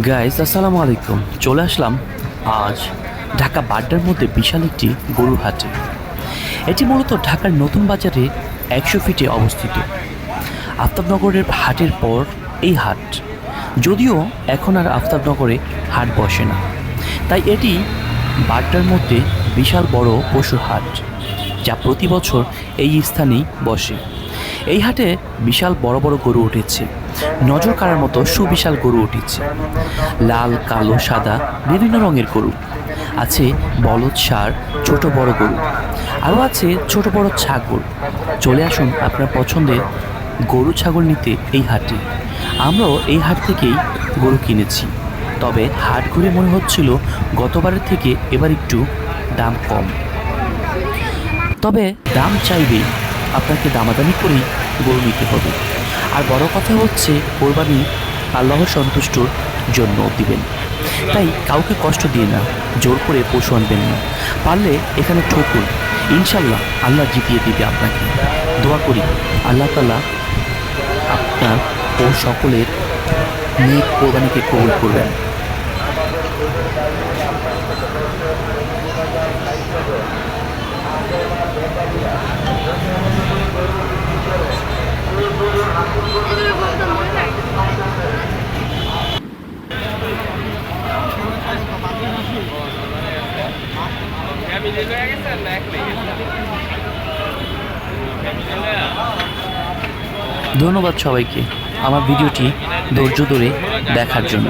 Guys আসসালামু আলাইকুম। চলে আসলাম আজ ঢাকা বাড্ডার মধ্যে বিশাল একটি গরুর হাটে। এটি মূলত ঢাকার নতুন বাজারে একশো ফিটে অবস্থিত। আফতাবনগরের হাটের পর এই হাট। যদিও এখন আর আফতাবনগরে হাট বসে না। তাই এটি বাড্ডার মধ্যে বিশাল বড় পশুর হাট, যা প্রতি বছর এই স্থানেই বসে। এই হাটে বিশাল বড় বড় গরু উঠেছে। নজর কাড়ার মতো সুবিশাল গরু উঠেছে। লাল, কালো, সাদা, বিভিন্ন রঙের গরু। আছে বলদ সার ছোট বড় গরু। আরও আছে ছোট বড় ছাগল। চলে আসুন আপনার পছন্দের গরু ছাগল নিতে এই হাটে। আমরাও এই হাট থেকেই গরু কিনেছি। তবে হাট ঘুরে মনে হচ্ছিল গতবারের থেকে এবার একটু দাম কম। তবে দাম চাইবেই আপনাকে দামাদামি করেই গরু নিতে হবে। আর বড় কথা হচ্ছে, কোরবানি আল্লাহর সন্তুষ্টর জন্য দিবেন। তাই কাউকে কষ্ট দিয়ে না, জোর করে পশু আনবেন না। পারলে এখানে ঠকুন। ইনশাল্লাহ আল্লাহ জিতিয়ে দিবে আপনাকে। দোয়া করি, আল্লাহ তালা আপনার ও সকলের নেক কোরবানিকে কবুল করবেন। ধন্যবাদ সবাইকে আমার ভিডিওটি ধৈর্য ধরে দেখার জন্য।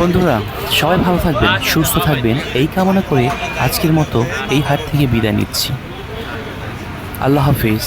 বন্ধুরা সবাই ভালো থাকবেন সুস্থ থাকবেন। এই কামনা করে আজকের মতো এই হাট থেকে বিদায় নিচ্ছি। আল্লাহ হাফিজ।